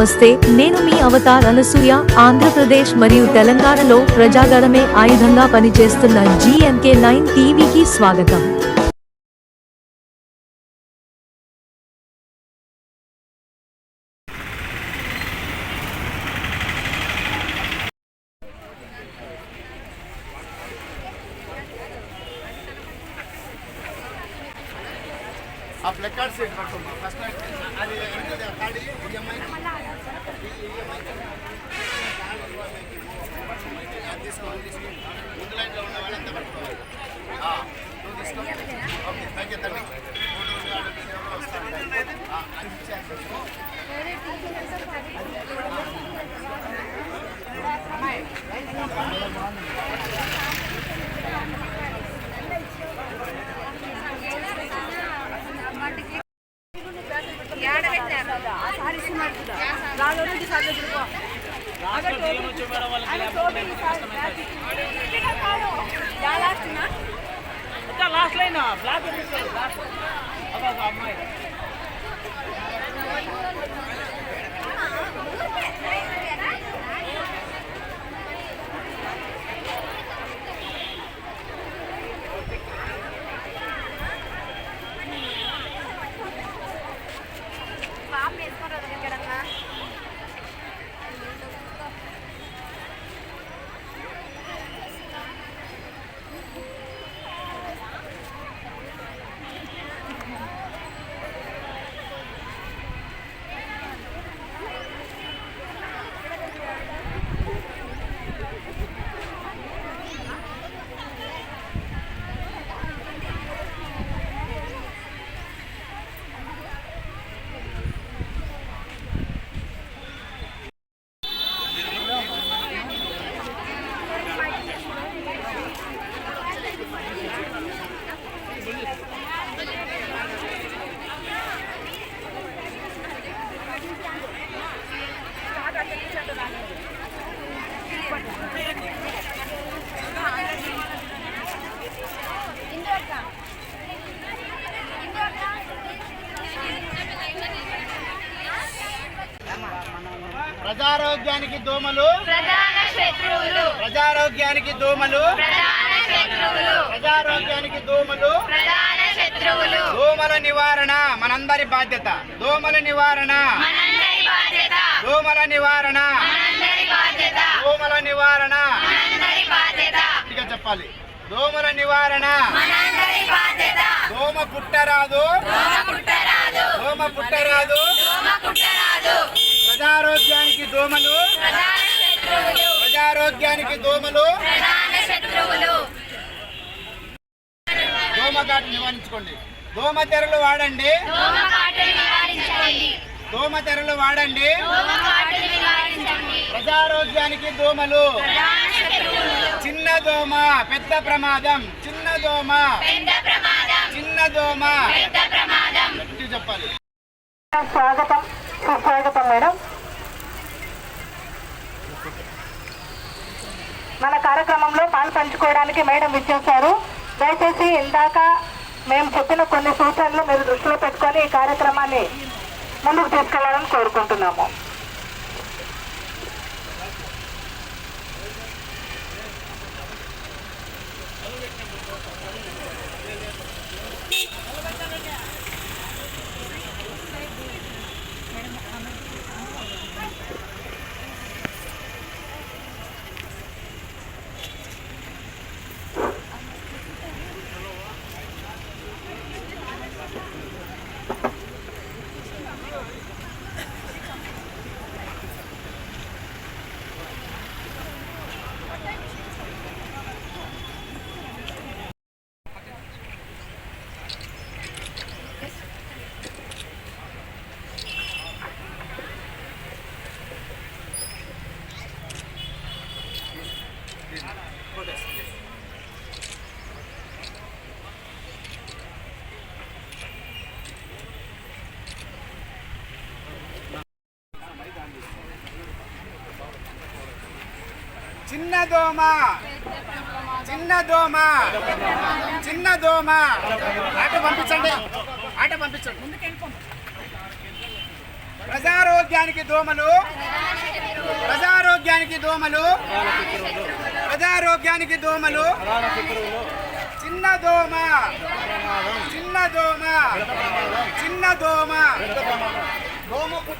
నమస్తే నేను మీ అవతార్ అనసూయ ఆంధ్రప్రదేశ్ మరియు తెలంగాణలో ప్రజాగణమే ఆయుధంగా పనిచేస్తున్న జీఎంకే నైన్ టీవీకి స్వాగతం ఆ ఫ్లెక్ కార్డ్ సీట్ పట్టుకోండి ఫస్ట్ అది వెనకది ఆ కార్డు ఓకే థ్యాంక్ యూ తండ్రి ఫోటో ఉంది, వాళ్ళు మీరు ఎవరో వస్తారు. ఆ, అది ఇచ్చేస్తాను. లాస్ట్ లైన్ బ్లాక్ అమ్మాయి. దోమలు. ప్రజారోగ్యానికి దోమలు. ప్రజారోగ్యానికి దోమలు. దోమల నివారణ మనందరి బాధ్యత. దోమల నివారణ. మనందరి బాధ్యత. దోమల నివారణ. మనందరి బాధ్యత. దోమల నివారణ. మనందరి బాధ్యత. గట్టిగా చెప్పాలి. దోమల నివారణ. మనందరి బాధ్యత. దోమ పుట్టరాదు. దోమ పుట్టరాదు. ప్రజారోగ్యానికి దోమలు. ప్రజారోగ్యానికి దోమలు. దోమకాటు నివారించుకోండి. దోమ తెరలు వాడండి. దోమ తెరలు వాడండి. ప్రజారోగ్యానికి దోమలు. చిన్న దోమ పెద్ద ప్రమాదం. చిన్న దోమ. చిన్న దోమ. చెప్పాలి. స్వాగతం. సుస్వాగతం మేడం. మన కార్యక్రమంలో పాలు పంచుకోవడానికి మేడం విచ్చేశారు. దయచేసి ఇందాక మేము చెప్పిన కొన్ని సూచనలు మీరు దృష్టిలో పెట్టుకొని ఈ కార్యక్రమాన్ని ముందుకు తీసుకెళ్ళాలని కోరుకుంటున్నాము. చిన్న దోమ. చిన్న దోమ. చిన్న దోమ. ఆట పంపించండి. ఆట పంపించండి. ప్రజారోగ్యానికి దోమలు. ప్రజారోగ్యానికి దోమలు. ప్రజారోగ్యానికి దోమలు. చిన్న దోమ. చిన్న దోమ. చిన్న దోమ. దోమ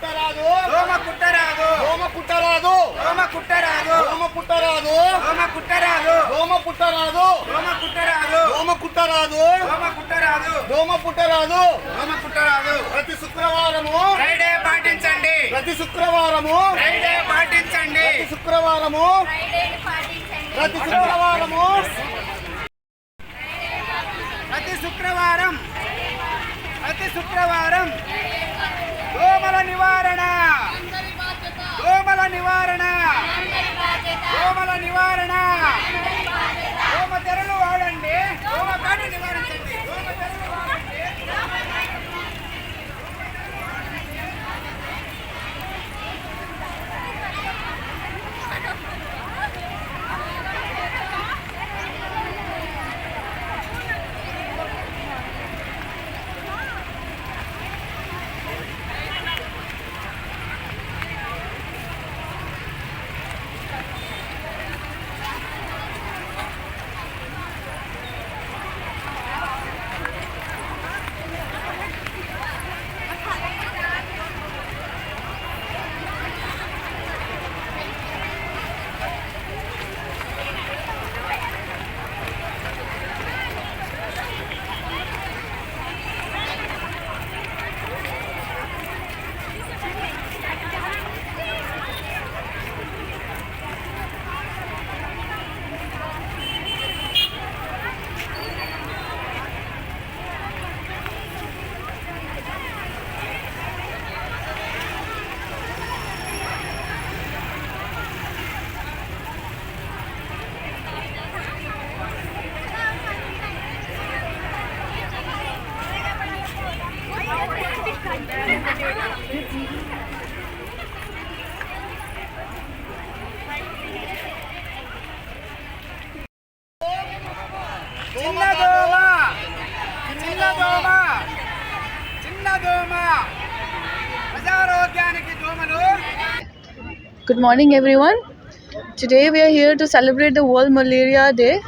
పుట్టరాదు దోమ కుట్టరాదు దోమ పుట్టరాదు దోమ కుట్టరాదు దోమ పుట్టరాదు దోమ కుట్టరాదు దోమ పుట్టరాదు దోమ కుట్టరాదు దోమ కుట్టరాదు దోమ కుట్టరాదు దోమ పుట్టరాదు దోమ కుట్టరాదు ప్రతి శుక్రవారము ఫ్రైడే పాటించండి ప్రతి శుక్రవారము ఫ్రైడే పాటించండి ప్రతి శుక్రవారము ప్రతి శుక్రవారము ప్రతి శుక్రవారం ప్రతి శుక్రవారం దోమల నివారణ. దోమల నివారణ. దోమల నివారణ. దోమ తెరలు వాడండి. దోమ కానీ నివారించండి. దోమ తెరలు Good morning, everyone. Today we are here to celebrate the World Malaria Day.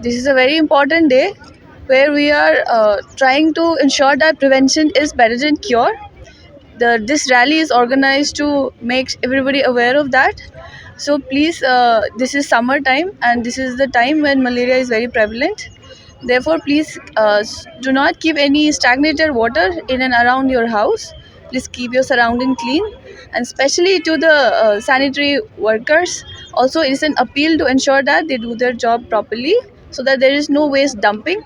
This is a very important day where we are uh, trying to ensure that prevention is better than cure. The, this rally is organized to make everybody aware of that. So please, uh, this is summer time and this is the time when malaria is very prevalent. Therefore, please uh, do not keep any stagnated water in and around your house. Please keep your surrounding clean, and especially to the uh, sanitary workers. Also, it is an appeal to ensure that they do their job properly, so that there is no waste dumping.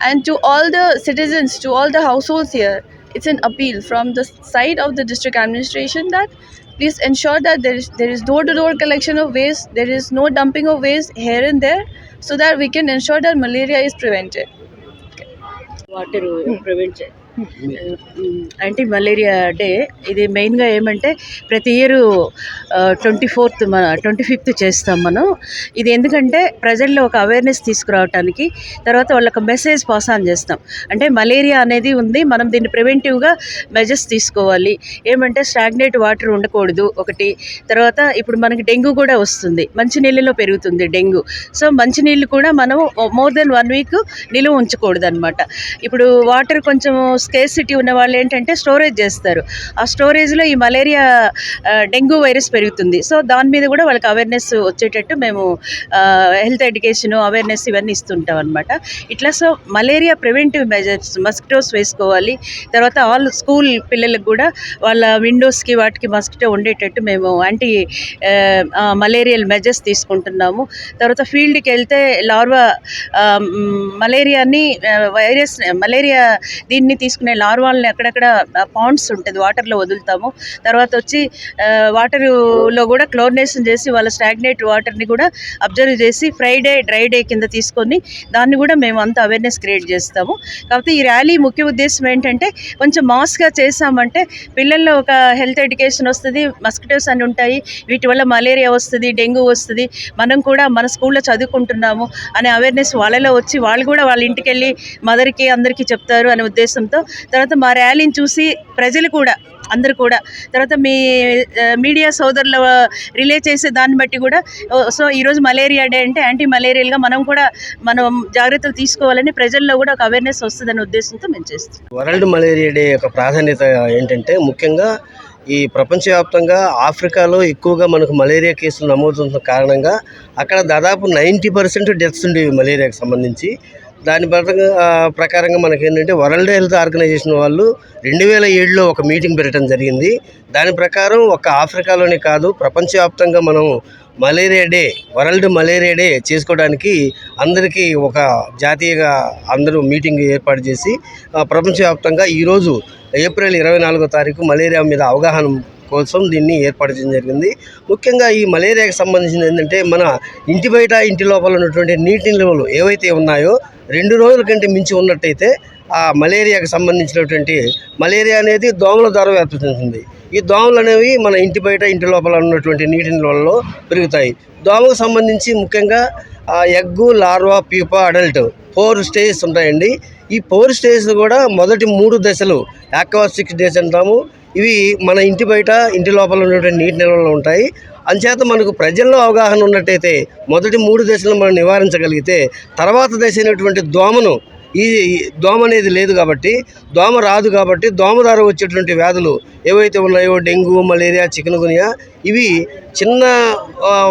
And to all the citizens, to all the households here, it's an appeal from the side of the district administration that please ensure that there is there is door to door collection of waste there is no dumping of waste here and there so that we can ensure that malaria is prevented. Water uh, hmm. prevents anti malaria day. ఇది మెయిన్గా ఏమంటే ప్రతి year twenty fourth మన twenty fifth చేస్తాం మనం. ఇది ఎందుకంటే ప్రజల్లో ఒక అవేర్నెస్ తీసుకురావడానికి తర్వాత వాళ్ళకి మెసేజ్ పాస్ ఆన్ చేస్తాం. అంటే మలేరియా అనేది ఉంది మనం దీన్ని ప్రివెంటివ్గా మెజర్స్ తీసుకోవాలి. ఏమంటే స్టాగ్నేట్ వాటర్ ఉండకూడదు ఒకటి. తర్వాత ఇప్పుడు మనకి డెంగ్యూ కూడా వస్తుంది. మంచినీళ్ళలో పెరుగుతుంది డెంగ్యూ. సో మంచినీళ్ళు కూడా మనం మోర్ దెన్ వన్ వీక్ నిలువ ఉంచకూడదు అనమాట ఇప్పుడు వాటర్ కొంచెం స్కేసిటీ ఉన్న వాళ్ళు ఏంటంటే స్టోరేజ్ చేస్తారు. ఆ స్టోరేజ్లో ఈ మలేరియా డెంగ్యూ వైరస్ పెరుగుతుంది. సో దాని మీద కూడా వాళ్ళకి అవేర్నెస్ వచ్చేటట్టు మేము హెల్త్ ఎడ్యుకేషన్ అవేర్నెస్ ఇవన్నీ ఇస్తుంటాం అనమాట ఇట్లా so malaria preventive measures mosquitoes వేసుకోవాలి. తర్వాత ఆల్ స్కూల్ పిల్లలకు కూడా వాళ్ళ విండోస్కి వాటికి మస్కిటో ఉండేటట్టు మేము యాంటీ మలేరియల్ మెజర్స్ తీసుకుంటున్నాము. తర్వాత ఫీల్డ్కి వెళ్తే లార్వా మలేరియాని వైరస్ మలేరియా దీన్ని చేసుకునే లార్వాల్ని అక్కడక్కడ పాండ్స్ ఉంటుంది వాటర్లో వదులుతాము. తర్వాత వచ్చి వాటర్లో వాటరులో కూడా క్లోరినేషన్ చేసి వాళ్ళ స్టాగ్నేట్ వాటర్ని కూడా అబ్జర్వ్ చేసి ఫ్రైడే డ్రై డే కింద తీసుకొని దాన్ని కూడా మేము అంత అవేర్నెస్ క్రియేట్ చేస్తాము. కాకపోతే ఈ ర్యాలీ ముఖ్య ఉద్దేశం ఏంటంటే కొంచెం మాస్గా చేసామంటే పిల్లల్లో ఒక హెల్త్ ఎడ్యుకేషన్ వస్తుంది మస్కిటోస్ అని ఉంటాయి వీటి వల్ల మలేరియా వస్తుంది డెంగ్యూ వస్తుంది. మనం కూడా మన స్కూల్లో చదువుకుంటున్నాము అనే అవేర్నెస్ వాళ్ళలో వచ్చి వాళ్ళు కూడా వాళ్ళ ఇంటికి వెళ్ళి మదర్కి అందరికీ చెప్తారు అనే ఉద్దేశంతో తర్వాత మా ర్యాలీని చూసి ప్రజలు కూడా అందరు కూడా తర్వాత మీ మీడియా సోదరులు రిలే చేసే దాన్ని బట్టి కూడా సో ఈరోజు మలేరియా డే అంటే యాంటీ మలేరియల్గా మనం కూడా మనం జాగ్రత్తలు తీసుకోవాలని ప్రజల్లో కూడా ఒక అవేర్నెస్ వస్తుందనే ఉద్దేశంతో మేము చేస్తాం వరల్డ్ మలేరియా డే యొక్క ప్రాధాన్యత ఏంటంటే ముఖ్యంగా ఈ ప్రపంచవ్యాప్తంగా ఆఫ్రికాలో ఎక్కువగా మనకు మలేరియా కేసులు నమోదవుతున్న కారణంగా అక్కడ దాదాపు నైంటీ పర్సెంట్ డెత్స్ ఉండేవి మలేరియాకి సంబంధించి. దాని పరంగా ప్రకారంగా మనకి ఏంటంటే వరల్డ్ హెల్త్ ఆర్గనైజేషన్ వాళ్ళు రెండు వేల ఏడులో ఒక మీటింగ్ పెట్టడం జరిగింది. దాని ప్రకారం ఒక ఆఫ్రికాలోనే కాదు ప్రపంచవ్యాప్తంగా మనం malaria day world malaria day చేసుకోవడానికి అందరికీ ఒక జాతీయగా అందరూ మీటింగ్ ఏర్పాటు చేసి ప్రపంచవ్యాప్తంగా ఈరోజు ఏప్రిల్ ఇరవై నాలుగో తారీఖు మలేరియా మీద అవగాహన కోసం దీన్ని ఏర్పాటు చేయడం జరిగింది. ముఖ్యంగా ఈ మలేరియాకి సంబంధించింది ఏంటంటే మన ఇంటి బయట ఇంటి లోపల ఉన్నటువంటి నీటి నిల్వలు ఏవైతే ఉన్నాయో రెండు రోజుల కంటే మించి ఉన్నట్టయితే ఆ మలేరియాకి సంబంధించినటువంటి మలేరియా అనేది దోమల ద్వారా వ్యాప్తి చెందుతుంది ఈ దోమలు అనేవి మన ఇంటి బయట ఇంటి లోపల ఉన్నటువంటి నీటి నిల్వల్లో పెరుగుతాయి. దోమకు సంబంధించి ముఖ్యంగా egg larva pupa adult four stages ఉంటాయండి. ఈ ఫోర్ స్టేజెస్ కూడా మొదటి మూడు దశలు యాక్వా సిక్స్ డేస్ అంటాము. ఇవి మన ఇంటి బయట ఇంటి లోపల ఉన్నటువంటి నీటి నిల్వలు ఉంటాయి. అంచేత మనకు ప్రజల్లో అవగాహన ఉన్నట్టయితే మొదటి మూడు దశలను మనం నివారించగలిగితే తర్వాత దశ అయినటువంటి దోమను ఈ దోమ అనేది లేదు కాబట్టి దోమ రాదు కాబట్టి దోమ ద్వారా వచ్చేటువంటి వ్యాధులు ఏవైతే ఉన్నాయో డెంగ్యూ మలేరియా చికెన్ గునియా ఇవి చిన్న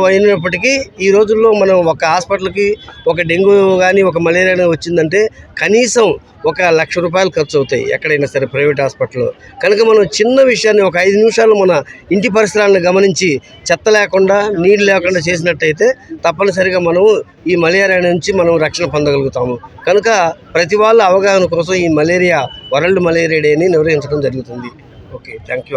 అయినప్పటికీ ఈ రోజుల్లో మనం ఒక హాస్పిటల్కి ఒక డెంగ్యూ కానీ ఒక మలేరియా కానీ వచ్చిందంటే కనీసం ఒక లక్ష రూపాయలు ఖర్చు అవుతాయి ఎక్కడైనా సరే ప్రైవేట్ హాస్పిటల్లో. కనుక మనం చిన్న విషయాన్ని ఒక ఐదు నిమిషాలు మన ఇంటి పరిసరాలను గమనించి చెత్త లేకుండా నీళ్ళు లేకుండా చేసినట్టయితే తప్పనిసరిగా మనము ఈ మలేరియా నుంచి మనం రక్షణ పొందగలుగుతాము. కనుక ప్రతి వాళ్ళ అవగాహన కోసం ఈ మలేరియా వరల్డ్ మలేరియా డేని నిర్వహించడం జరుగుతుంది. Okay thank you